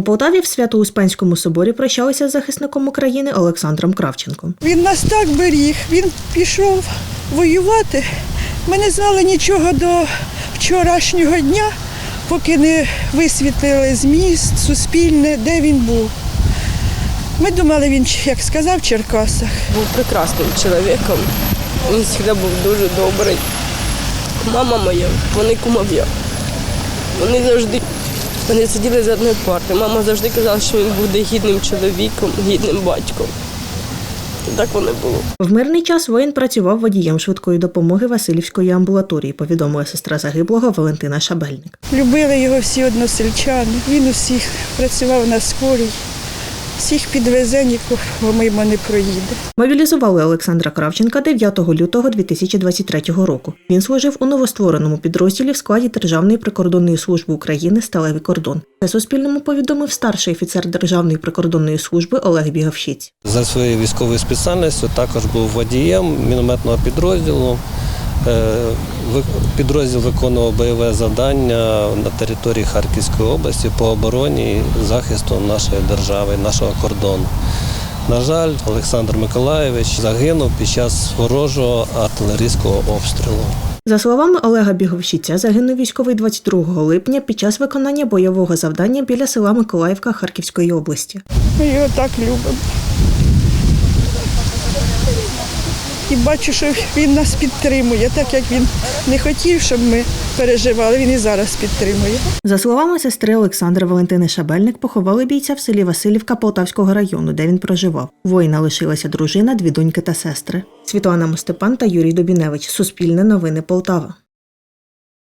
У Полтаві в Свято-Успенському соборі прощалися з захисником України Олександром Кравченком. Він нас так беріг, він пішов воювати. Ми не знали нічого до вчорашнього дня, поки не висвітлили зміст, суспільне, де він був. Ми думали, він, як сказав, в Черкасах. був прекрасним чоловіком. Він завжди був дуже добрий. Мама моя, вони кумов'я. Вони завжди вони сиділи за одною парти. Мама завжди казала, що він буде гідним чоловіком, гідним батьком. Так воно було. В мирний час воїн працював водієм швидкої допомоги Васильівської амбулаторії, повідомила сестра загиблого Валентина Шабельник. Любили його всі односельчани. Він усіх працював на скорій, всіх підвезе, нікого мимо не проїде. Мобілізували Олександра Кравченка 9 лютого 2023 року. Він служив у новоствореному підрозділі в складі Державної прикордонної служби України Сталевий кордон. Це Суспільному повідомив старший офіцер Державної прикордонної служби Олег Бігавщиць. За своєю військовою спеціальністю також був водієм мінометного підрозділу. Е, Підрозділ виконував бойове завдання на території Харківської області по обороні і захисту нашої держави, нашого кордону. На жаль, Олександр Миколаєвич загинув під час ворожого артилерійського обстрілу. За словами Олега Біговщиця, загинув військовий 22 липня під час виконання бойового завдання біля села Миколаївка Харківської області. Ми його так любимо. І бачу, що він нас підтримує, так як він не хотів, щоб ми переживали, він і зараз підтримує. За словами сестри Олександра Валентини Шабельник, поховали бійця в селі Васильівка Полтавського району, де він проживав. Воїна лишилася дружина, дві доньки та сестри. Світлана Мостепан та Юрій Добіневич. Суспільне новини Полтава.